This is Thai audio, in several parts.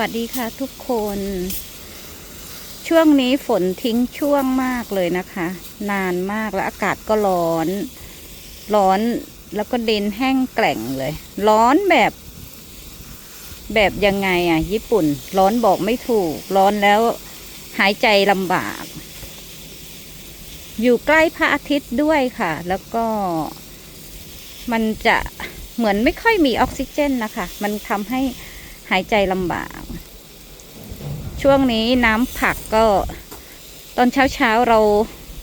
วัสดีค่ะทุกคน ช่วงนี้ฝนทิ้งช่วงมากเลยนะคะ นานมากแล้วอากาศก็ร้อน ร้อนแล้วก็ดินแห้งแกร่งเลย ร้อนแบบ แบบยังไงอะ ญี่ปุ่น ร้อนบอกไม่ถูก ร้อนแล้วหายใจลำบาก อยู่ใกล้พระอาทิตย์ด้วยค่ะ แล้วก็มันจะเหมือนไม่ค่อยมีออกซิเจนนะคะ มันทำให้ หายใจลำบาก ช่วงนี้น้ำผักก็ตอนเช้าเช้าเรา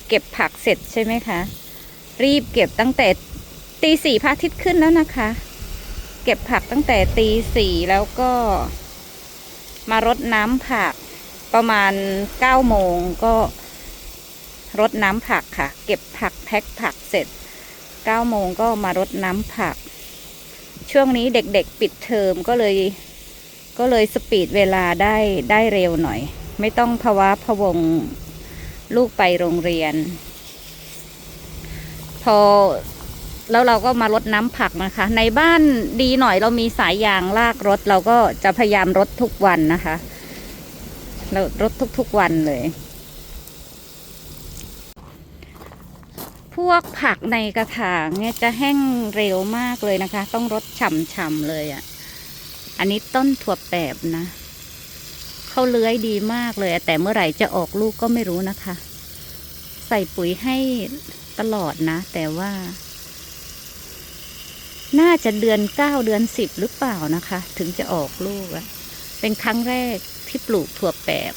เก็บผักเสร็จใช่ไหมคะ รีบเก็บตั้งแต่ตีสี่พระอาทิตย์ขึ้นแล้วนะคะ เก็บผักตั้งแต่ตีสี่แล้วก็ มารดน้ำผักประมาณเก้าโมงก็รดน้ำผักค่ะ เก็บผักแพ็คผักเสร็จเก้าโมงก็มารดน้ำผัก ช่วงนี้เด็กๆปิดเทอมก็เลย ก็เลยสปีดเวลาได้ได้เร็วหน่อย ไม่ต้องภาวะพะวงลูกไปโรงเรียน พอแล้วเราก็มารดน้ำผักนะคะ ในบ้านดีหน่อยเรามีสายยางลากรถ เราก็จะพยายามรดทุกวันนะคะเรารดทุกๆวันเลย พวกผักในกระถางเนี่ยจะแห้งเร็วมากเลยนะคะ ต้องรดฉ่ำๆเลยอะ่ะ อันนี้ต้นถั่วแปบนะ เขาเลื้อยดีมากเลย แต่เมื่อไหร่จะออกลูกก็ไม่รู้นะคะ ใส่ปุ๋ยให้ตลอดนะ แต่ว่า น่าจะเดือนเก้าเดือนสิบหรือเปล่านะคะ ถึงจะออกลูกอะเป็นครั้งแรกที่ปลูกถั่วแปบ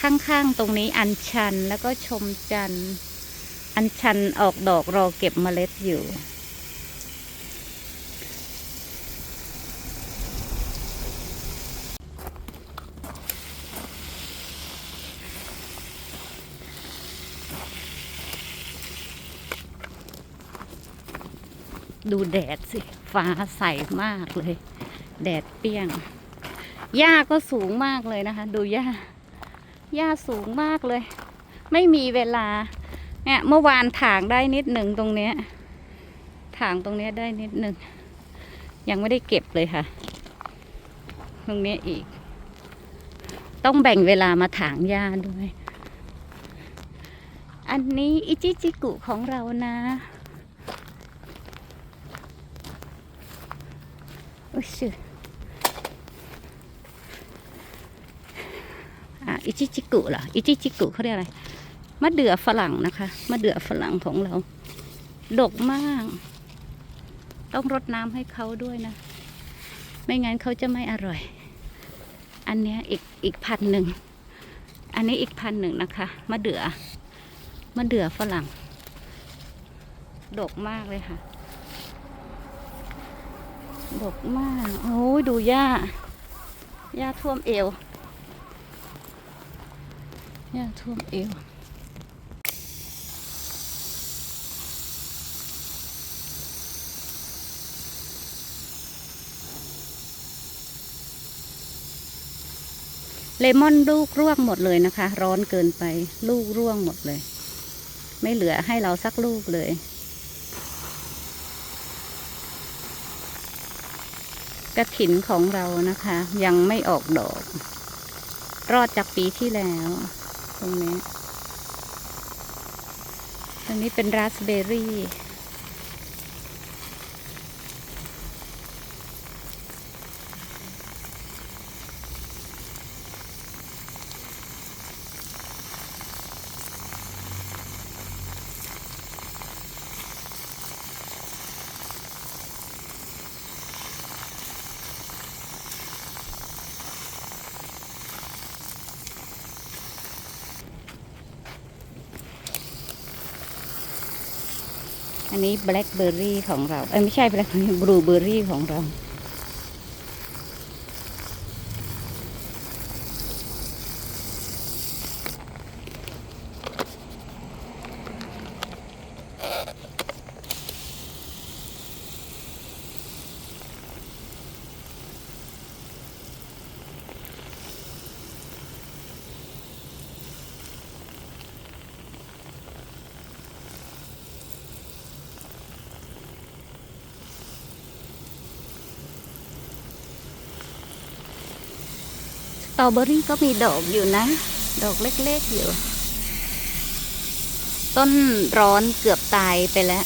ข้างๆ ตรงนี้อัญชันแล้วก็ชมจันทร์ อัญชันออกดอกรอเก็บเมล็ดอยู่ ดูแดดสิ ฟ้าใสมากเลย แดดเปี้ยง หญ้าก็สูงมากเลยนะคะ ดูหญ้า หญ้าสูงมากเลย ไม่มีเวลา เนี่ยเมื่อวานถางได้นิดหนึ่งตรงเนี้ยถางตรงเนี้ยได้นิดหนึ่งยังไม่ได้เก็บเลยค่ะ ตรงนี้อีก ต้องแบ่งเวลามาถางหญ้าด้วย อันนี้อิจิจิกุของเรานะโอ้ยชื่ออิจิจิกุเหรออิจิจิกุเขาเรียกอะไร มะเดื่อฝรั่งนะคะมะเดื่อฝรั่งของเรา ดกมาก ต้องรดน้ำให้เขาด้วยนะ ไม่งั้นเขาจะไม่อร่อย อันนี้อีกอีกพันหนึ่ง อันนี้อีกพันหนึ่งนะคะมะเดื่อมะเดื่อฝรั่ง ดกมากเลยค่ะ ดกมาก โอ้ยดูหญ้าหญ้าท่วมเอวหญ้าท่วมเอว เลมอนลูกร่วงหมดเลยนะคะ ร้อนเกินไป ลูกร่วงหมดเลย ไม่เหลือให้เราสักลูกเลย กระถินของเรานะคะ ยังไม่ออกดอก รอดจากปีที่แล้ว ตรงนี้ตรงนี้เป็นราสเบอร์รี่ อันนี้แบล็คเบอร์รี่ของเรา เอ้ยไม่ใช่แบล็คเบอร์รี่บลูเบอร์รี่ของเรา ตรอเบอรี่ก็มีดอกอยู่นะ ดอกเล็กๆอยู่ ต้นร้อนเกือบตายไปแล้ว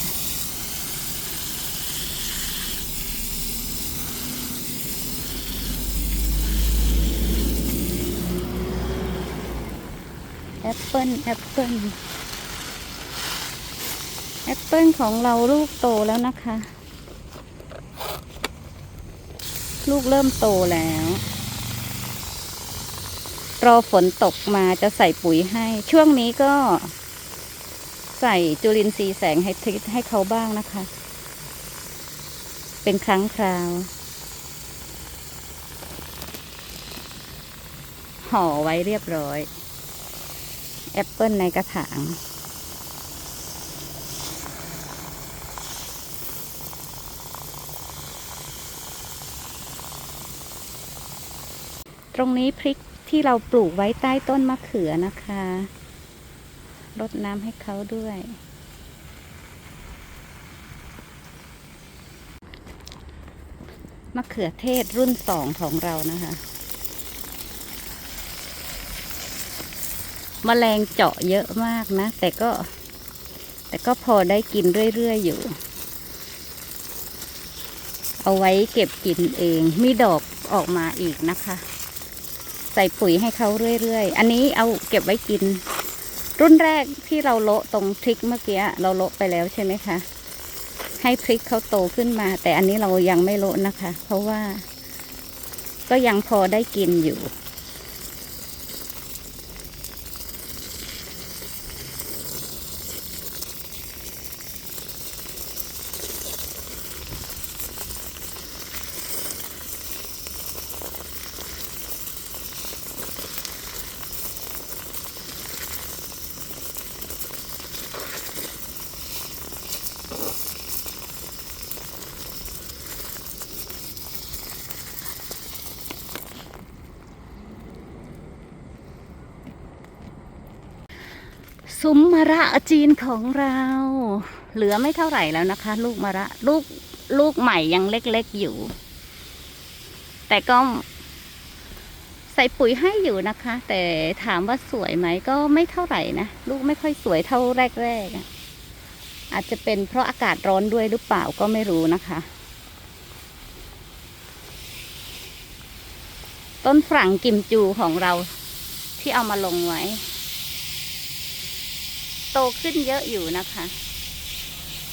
แอปเปิลแอปเปิลแอปเปิลของเราลูกโตแล้วนะคะ ลูกเริ่มโตแล้ว รอฝนตกมาจะใส่ปุ๋ยให้ ช่วงนี้ก็ ใส่จุลินทรีย์แสงให้ทิศให้เขาบ้างนะคะ เป็นครั้งคราว ห่อไว้เรียบร้อย แอปเปิลในกระถางตรงนี้พริก ที่เราปลูกไว้ใต้ต้นมะเขือนะคะรดน้ำให้เขาด้วย มะเขือเทศรุ่นสองของเรานะคะมแมลงเจาะเยอะมากนะ แต่ก็ แต่ก็พอได้กินเรื่อยๆอยู่ เอาไว้เก็บกินเอง มีดอกออกมาอีกนะคะ ใส่ปุ๋ยให้เขาเรื่อยๆ อันนี้เอาเก็บไว้กิน รุ่นแรกที่เราโละตรงพริกเมื่อกี้เราโละไปแล้วใช่ไหมคะ ให้พริกเขาโตขึ้นมา แต่อันนี้เรายังไม่โละนะคะ เพราะว่าก็ยังพอได้กินอยู่ ซุ้มมะระจีนของเรา เหลือไม่เท่าไหร่แล้วนะคะ ลูกมะระลูกลูกใหม่ยังเล็กๆอยู่ แต่ก็ใส่ปุ๋ยให้อยู่นะคะ แต่ถามว่าสวยไหมก็ไม่เท่าไหร่นะลูกไม่ค่อยสวยเท่าแรกๆอะอาจจะเป็นเพราะอากาศร้อนด้วยหรือเปล่าก็ไม่รู้นะคะ ต้นฝรั่งกิมจูของเราที่เอามาลงไว้ โตขึ้นเยอะอยู่นะคะ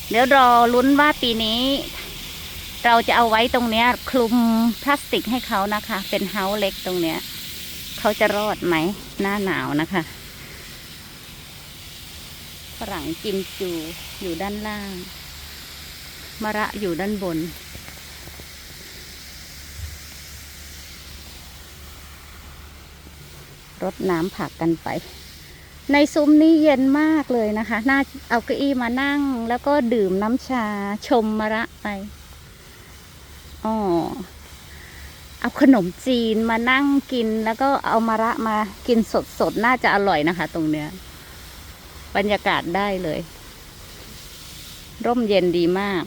เดี๋ยวรอลุ้นว่าปีนี้ เราจะเอาไว้ตรงเนี้ย คลุมพลาสติกให้เขานะคะ เป็นเฮาส์เล็กตรงเนี้ยเขาจะรอดไหมหน้าหนาวนะคะฝรั่งกิมจูอยู่ด้านล่าง มะระอยู่ด้านบนรดน้ำผักกันไป ในซุ้มนี้เย็นมากเลยนะคะ น่าเอาเก้าอี้มานั่ง แล้วก็ดื่มน้ำชาชมมะระไป อ๋อ เอาขนมจีนมานั่งกิน แล้วก็เอามะระมากินสดๆ น่าจะอร่อยนะคะ ตรงเนี้ย บรรยากาศได้เลย ร่มเย็นดีมาก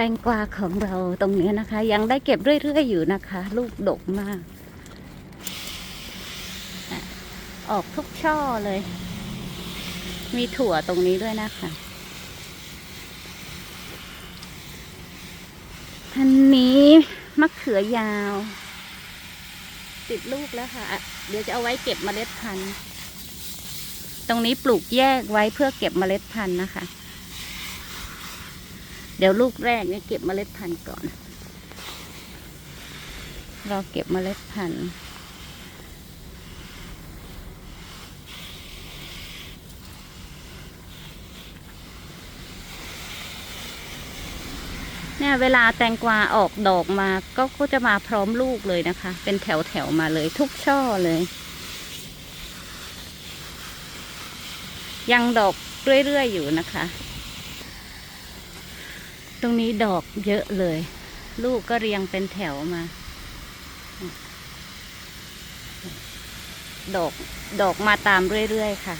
แตงกวาของเราตรงนี้นะคะ ยังได้เก็บเรื่อยๆอยู่นะคะ ลูกดกมาก ออกทุกช่อเลย มีถั่วตรงนี้ด้วยนะคะอันนี้มะเขือยาว ติดลูกแล้วค่ะอะเดี๋ยวจะเอาไว้เก็บเมล็ดพันธุ์ ตรงนี้ปลูกแยกไว้เพื่อเก็บเมล็ดพันธุ์นะคะ เดี๋ยวลูกแรกเนี่ยเก็บเมล็ดพันธุ์ก่อน เราเก็บเมล็ดพันธุ์เนี่ยเวลาแตงกวาออกดอกมาก็ก็จะมาพร้อมลูกเลยนะคะ เป็นแถวแถวมาเลยทุกช่อเลย ยังดอกเรื่อยๆอยู่นะคะ ตรงนี้ดอกเยอะเลย ลูกก็เรียงเป็นแถวมา ดอกดอกมาตามเรื่อยๆค่ะ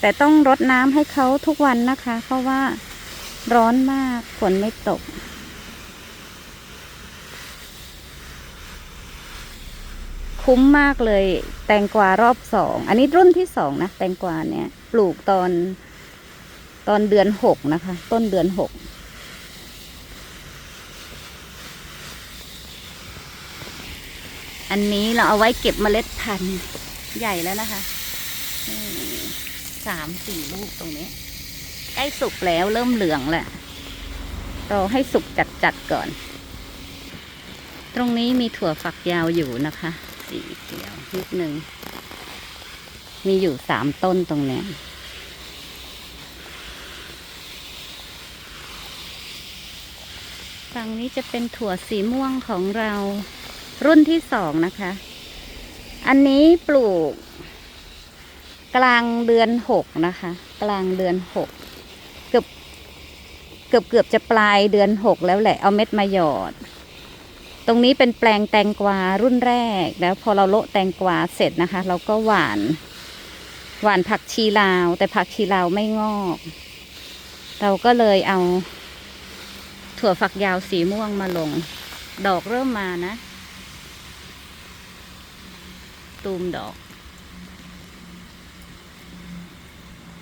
แต่ต้องรดน้ำให้เขาทุกวันนะคะ เพราะว่าร้อนมากฝนไม่ตก คุ้มมากเลย แตงกวารอบสอง อันนี้รุ่นที่สองนะ แตงกวาเนี่ย ปลูกตอน ตอนเดือนหกนะคะ ต้นเดือนหกอันนี้เราเอาไว้เก็บเมล็ดพันธุ์ใหญ่แล้วนะคะสามสี่ลูกตรงนี้ ใกล้สุกแล้วเริ่มเหลืองแหละรอให้สุกจัดๆก่อน ตรงนี้มีถั่วฝักยาวอยู่นะคะ สีเขียวนิดนึง มีอยู่สามต้นตรงนี้ย ฝั่ งนี้จะเป็นถั่วสีม่วงของเรารุ่นที่สองนะคะ อันนี้ปลูก กลางเดือนหกนะคะ กลางเดือนหกเกือบเกือบเกือบจะปลายเดือนหกแล้วแหละเอาเม็ดมาหยอด ตรงนี้เป็นแปลงแตงกวารุ่นแรก แล้วพอเราโละแตงกวาเสร็จนะคะ เราก็หวาน หวานผักชีลาว แต่ผักชีลาวไม่งอก เราก็เลยเอา ถั่วฝักยาวสีม่วงมาลง ดอกเริ่มมานะ ตูมดอก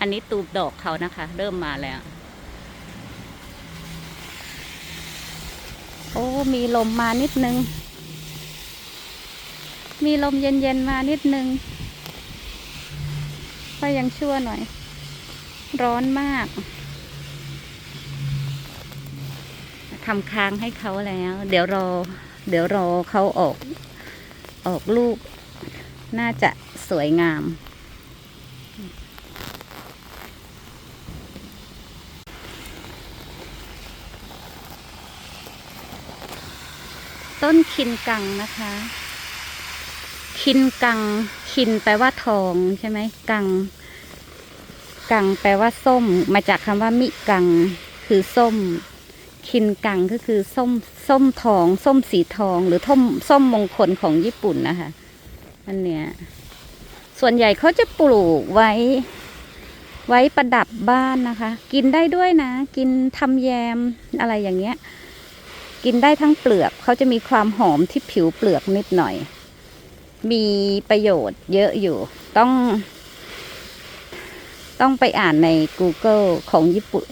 อันนี้ตูมดอกเขานะคะ เริ่มมาแล้ว โอ้ มีลมมานิดนึง มีลมเย็นๆมานิดนึงก็ยังชั่วหน่อย ร้อนมาก ทำค้างให้เขาแล้ว เดี๋ยวรอ เดี๋ยวรอเขาออก ออกลูก น่าจะสวยงาม ต้นคินกังนะคะ คินกัง คินแปลว่าทองใช่ไหมกัง กังแปลว่าส้ม มาจากคำว่ามิกัง คือส้ม คินกังก็คือส้มส้มทอง ส้มสีทอง หรือท่มส้มมงคลของญี่ปุ่นนะคะอันเนี้ยส่วนใหญ่เขาจะปลูกไว้ ไว้ประดับบ้านนะคะ กินได้ด้วยนะ กินทำแยมอะไรอย่างเงี้ย กินได้ทั้งเปลือกเขาจะมีความหอมที่ผิวเปลือกนิดหน่อย มีประโยชน์เยอะอยู่ ต้อง ต้องไปอ่านใน Google ของญี่ปุ่น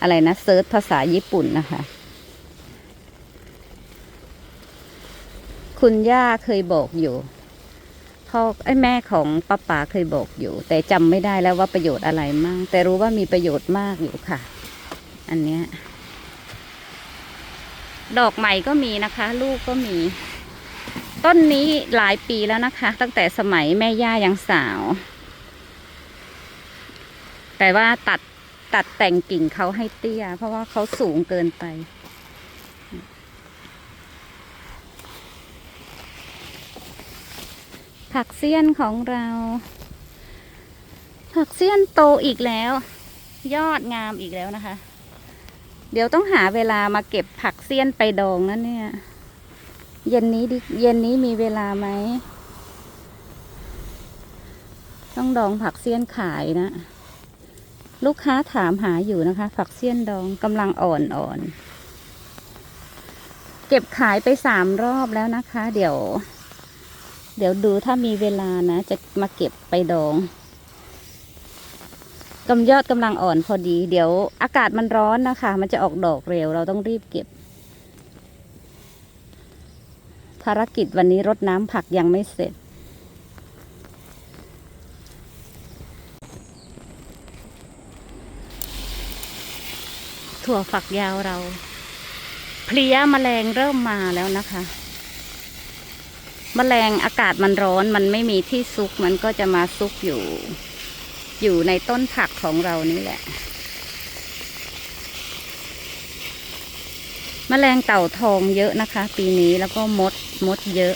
อะไรนะเซิร์ชภาษาญี่ปุ่นนะคะ คุณย่าเคยบอกอยู่พ่อไอ้แม่ของป้าป๋าเคยบอกอยู่ แต่จำไม่ได้แล้วว่าประโยชน์อะไรมั่งแต่รู้ว่ามีประโยชน์มากอยู่ค่ะ อันเนี้ยดอกใหม่ก็มีนะคะ ลูกก็มี ต้นนี้หลายปีแล้วนะคะ ตั้งแต่สมัยแม่ย่ายังสาว แต่ว่าตัด ตัดแต่งกิ่งเขาให้เตี้ย เพราะว่าเขาสูงเกินไป ผักเสี้ยนของเรา ผักเสี้ยนโตอีกแล้ว ยอดงามอีกแล้วนะคะ เดี๋ยวต้องหาเวลามาเก็บผักเสี้ยนไปดองนะเนี่ย เย็นนี้ดิเย็นนี้มีเวลาไหม ต้องดองผักเสี้ยนขายนะ ลูกค้าถามหาอยู่นะคะ ผักเสี้ยนดองกำลังอ่อนอ่อน เก็บขายไปสามรอบแล้วนะคะ เดี๋ยว เดี๋ยวดูถ้ามีเวลานะ จะมาเก็บไปดองกำยอดกำลังอ่อนพอดี เดี๋ยวอากาศมันร้อนนะคะ มันจะออกดอกเร็ว เราต้องรีบเก็บ ภารกิจวันนี้รดน้ำผักยังไม่เสร็จ ถั่วฝักยาวเรา เพลี้ยแมลงเริ่มมาแล้วนะคะแมลงอากาศมันร้อนมันไม่มีที่ซุกมันก็จะมาซุกอยู่ อยู่ในต้นผักของเรานี่แหละแมลงเต่าทองเยอะนะคะ ปีนี้แล้วก็มดมดเยอะ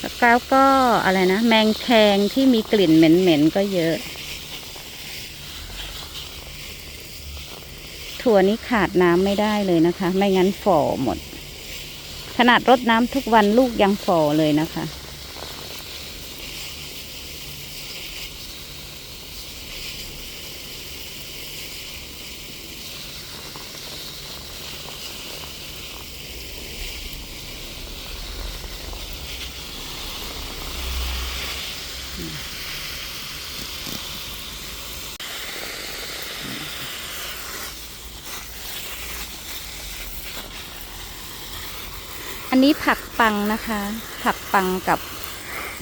แล้วก็อะไรนะ แมงแคงที่มีกลิ่นเหม็นๆก็เยอะ ถั่วนี้ขาดน้ำไม่ได้เลยนะคะ ไม่งั้นฝ่อหมด ขนาดรดน้ำทุกวันลูกยังฝ่อเลยนะคะ ผักปังนะคะ ผักปังกับ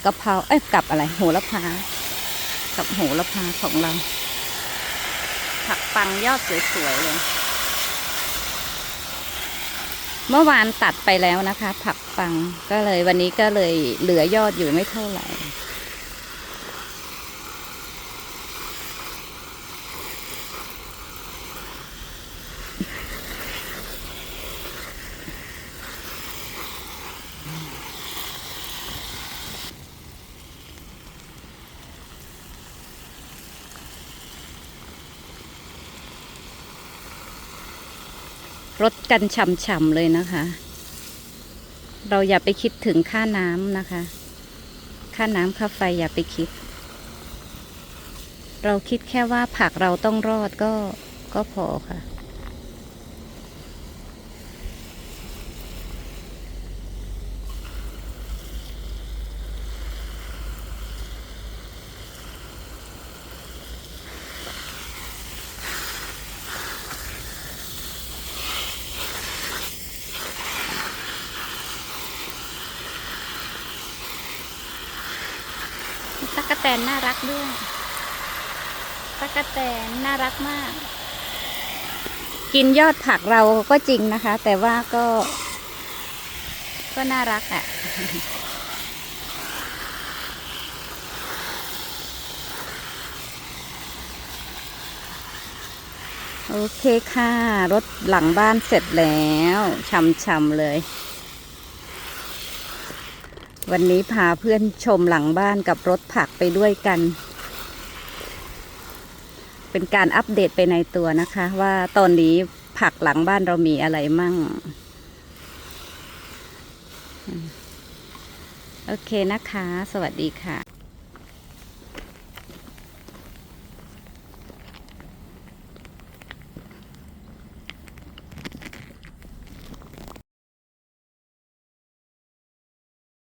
กะเพราเอ้ยกับอะไร โหระพา กับโหระพาของเรา ผักปังยอดสวยๆเลย เมื่อวานตัดไปแล้วนะคะ ผักปังก็เลยวันนี้ก็เลยเหลือยอดอยู่ไม่เท่าไหร่ รดกันฉ่ำๆเลยนะคะ เราอย่าไปคิดถึงค่าน้ำนะคะ ค่าน้ำค่าไฟอย่าไปคิด เราคิดแค่ว่าผักเราต้องรอดก็ก็พอค่ะ กแตนน่ารักด้วยตั๊กแตนน่ารักมาก กินยอดผักเราก็จริงนะคะ แต่ว่าก็ ก็น่ารักอะ่ะ โอเคค่ะ รถหลังบ้านเสร็จแล้วช่ำๆเลย วันนี้พาเพื่อนชมหลังบ้านกับรถผักไปด้วยกัน เป็นการอัปเดตไปในตัวนะคะ ว่าตอนนี้ผักหลังบ้านเรามีอะไรมั่ง โอเคนะคะ สวัสดีค่ะ